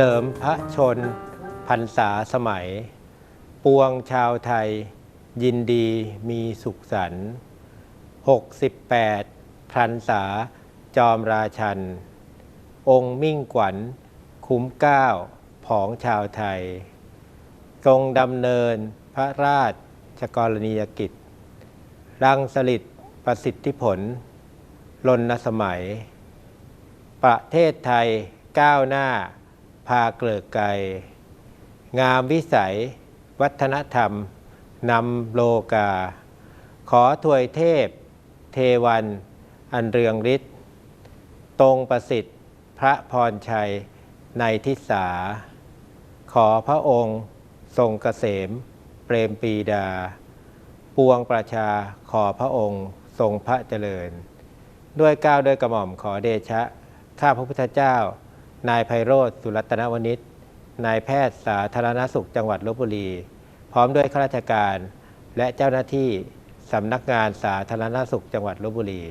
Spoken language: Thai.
ลิมพระชนพรรษาสมัย ปวงชาวไทย ยินดีมีสุขสันต์68 พรรษาจอมราชัน องค์มิ่งขวัญ คุ้มเก้าผองชาวไทย ทรงดำเนินพระราชกรณียกิจ รังสลิดประสิทธิผลลนสมัย ประเทศไทยก้าวหน้า พาเกลิกไกลงามวิสัย วัฒนธรรม นำโลกา ขอถวยเทพ เทวัน อันเรืองฤทธิ์ตรงประสิทธิ์พระพรชัยในทิศา ขอพระองค์ทรงเกษม เปรมปีดา ปวงประชาขอพระองค์ทรงพระเจริญ ด้วยก้าวด้วยกระหม่อมขอเดชะ ข้าพระพุทธเจ้า นายไพโรธสุรัตนวณิชนายแพทย์สาธารณสุขจังหวัดลบบุรี พร้อมด้วยข้าราชการ และเจ้าหน้าที่สำนักงานสาธารณสุขจังหวัดลบบุรี